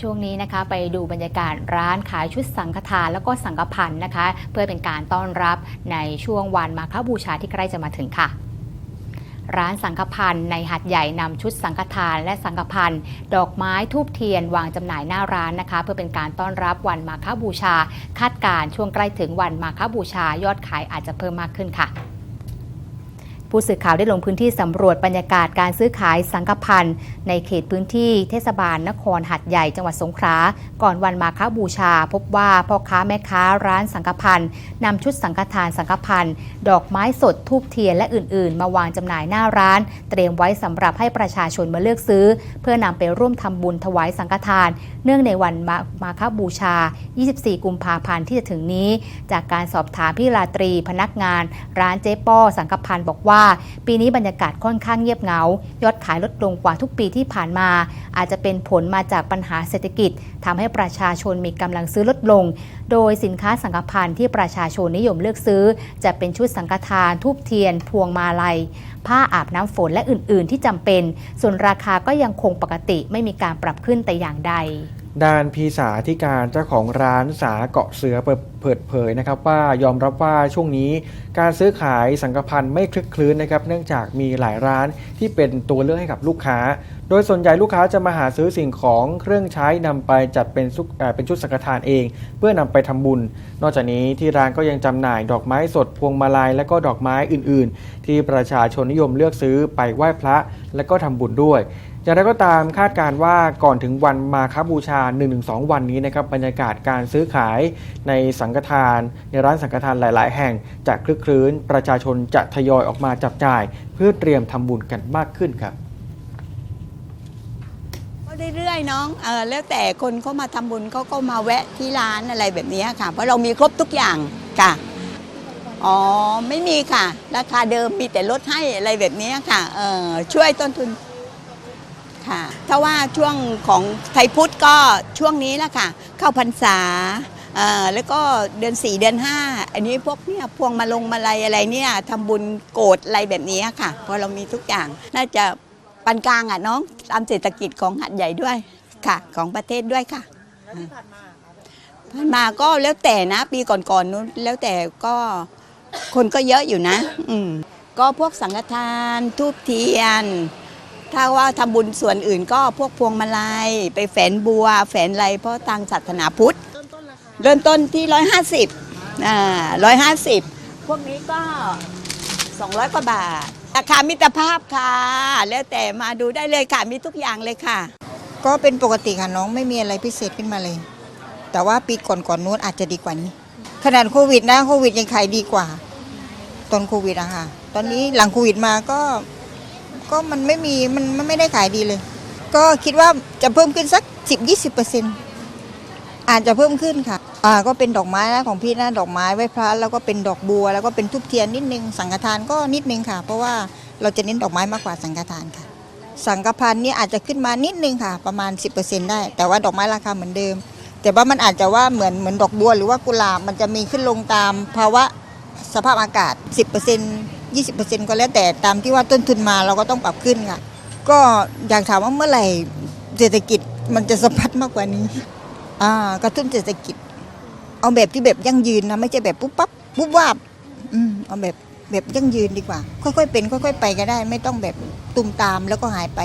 ช่วงนี้นะคะไปดูบรรยากาศร้านขายชุดสังฆทานแล้วก็สังฆพันธ์นะคะ เพื่อเป็นการต้อนรับในช่วงวันมาฆบูชาที่ใกล้จะมาถึงค่ะร้านสังฆพันธ์ในหัดใหญ่นำชุดสังฆทานและสังฆพันธ์ดอกไม้ทูบเทียนวางจำหน่ายหน้าร้านนะคะ เพื่อเป็นการต้อนรับวันมาฆบูชา คาดการช่วงใกล้ถึงวันมาฆบูชายอดขายอาจจะเพิ่มมากขึ้นค่ะ ผู้สื่อข่าวได้ลงพื้นที่สำรวจบรรยากาศการซื้อขายสังฆพันธ์ในเขตพื้นที่เทศบาลนครหัดใหญ่จังหวัดสงขลา ก่อนวันมาฆบูชา พบว่าพ่อค้าแม่ค้าร้านสังฆพันธ์นำชุดสังฆทานสังฆพันธ์ดอกไม้สดทูบเทียนและอื่น ๆ มาวางจำหน่ายหน้าร้าน เตรียมไว้สำหรับให้ประชาชนมาเลือกซื้อ เพื่อนำไปร่วมทำบุญถวายสังฆทาน เนื่องในวันมามาฆบูชา 24 กุมภาพันธ์ที่จะถึงนี้ จากการสอบถามพี่ราตรีพนักงาน ร้านเจ๊ป้อสังฆพันธ์บอกว่าปีนี้บรรยากาศค่อนข้างเงียบเหงา ยอดขายลดลงกว่าทุกปีที่ผ่านมา อาจจะเป็นผลมาจากปัญหาเศรษฐกิจทำให้ประชาชนมีกำลังซื้อลดลง โดยสินค้าสังฆพันธ์ที่ประชาชนนิยมเลือกซื้อ จะเป็นชุดสังฆทาน ทูบเทียน พวงมาลัย ผ้าอาบน้ำฝนและอื่น ๆ ที่จำเป็น ส่วนราคาก็ยังคงปกติไม่มีการปรับขึ้นแต่อย่างใด ด้านพีสาธิการเจ้าของร้านสาเกาะเสือเปิดเผยนะครับว่ายอมรับว่าช่วงนี้การซื้อขายสังกพันธ์ไม่คลึกคลื้นนะครับเนื่องจากมีหลายร้านที่เป็นตัวเลือกให้กับลูกค้า โดยส่วนใหญ่ลูกค้าจะมาหาซื้อสิ่งของเครื่องใช้นำไปจัดเป็นซุกเป็นชุดสังฆทานเอง เพื่อนำไปทำบุญ นอกจากนี้ที่ร้านก็ยังจำหน่ายดอกไม้สดพวงมาลัยและก็ดอกไม้อื่น ๆ ที่ประชาชนนิยมเลือกซื้อไปไหว้พระและก็ทำบุญด้วย อย่างไรก็ตามคาดการณ์ว่าก่อนถึงวันมาคบูชา 1-2 วันนี้นะครับบรรยากาศการซื้อขายในสังฆทาน ในร้านสังฆทานหลาย ๆ แห่งจะคลึกคลื้น ประชาชนจะทยอยออกมาจับจ่าย เพื่อเตรียมทำบุญกันมากขึ้นครับก็เรื่อยๆน้องเออแล้วแต่คนเขามาทำบุญเขาก็มาแวะที่ร้านอะไรแบบนี้ค่ะ เพราะเรามีครบทุกอย่างค่ะอ๋อไม่มีค่ะ ราคาเดิมมีแต่ลดให้อะไรแบบนี้ค่ะเออช่วยต้นทุน ค่ะ ถ้าว่าช่วงของไทยพุทธก็ช่วงนี้แหละค่ะ เข้าพรรษาแล้วก็เดือน 4 เดือน 5 อันนี้พวกเนี่ยพวงมาลงมาลัยอะไรเนี่ยทำบุญโกรธอะไรแบบนี้ค่ะ เพราะเรามีทุกอย่างน่าจะปานกลางอะน้องตามเศรษฐกิจของหัดใหญ่ด้วยค่ะ ของประเทศด้วยค่ะผ่านมาก็แล้วแต่นะ ปีก่อนๆนู้นแล้วแต่ก็คนก็เยอะอยู่นะ อืมก็พวกสังฆทานทูบเทียน ถ้าว่าทำบุญส่วนอื่นก็พวกพวงมาลัย ไปแฝนบัว แฝนอะไรเพราะทางศาสนาพุทธ เริ่มต้นที่ร้อยห้าสิบอ่าร้อยห้าสิบพวกนี้ก็สองร้อยกว่าบาทราคามิตรภาพค่ะ แล้วแต่มาดูได้เลยค่ะ มีทุกอย่างเลยค่ะ ก็เป็นปกติค่ะน้องไม่มีอะไรพิเศษขึ้นมาเลย แต่ว่าปีก่อนก่อนๆนู้นอาจจะดีกว่านี้ ขนาดโควิดนะโควิดยังขายดีกว่า ตอนโควิดอะค่ะ ตอนนี้หลังโควิดมาก็ ก็มันไม่มีมันมันไม่ได้ขายดีเลย ก็คิดว่าจะเพิ่มขึ้นสัก 10-20%เปอร์เซ็นอาจจะเพิ่มขึ้นค่ะอ่าก็เป็นดอกไม้นะของพี่นะดอกไม้ไว้พระแล้วก็เป็นดอกบัว แล้วก็เป็นทุบเทียนนิดนึงสังฆทานก็นิดนึงค่ะ เพราะว่าเราจะเน้นดอกไม้มากกว่าสังฆทานค่ะ สังกพันธ์นี่อาจจะขึ้นมานิดนึงค่ะ ประมาณ 10%ได้ แต่ว่าดอกไม้ราคาเหมือนเดิม แต่ว่ามันอาจจะว่าเหมือนเหมือนดอกบัว หรือว่ากุหลาบมันจะมีขึ้นลงตามภาวะสภาพอากาศ 10% 20%ก็แล้วแต่ตามที่ว่าต้นทุนมาเราก็ต้องปรับขึ้นค่ะ ก็อยากถามว่าเมื่อไหร่เศรษฐกิจมันจะสะพัดมากกว่านี้อ่ากระตุ้นเศรษฐกิจ เอาแบบที่แบบยั่งยืนนะไม่ใช่แบบปุ๊บปั๊บปุ๊บวาบอืมเอาแบบแบบยั่งยืนดีกว่า ค่อยๆเป็น ค่อย ๆ ไปก็ได้ ไม่ต้องแบบตุมตามแล้วก็หายไป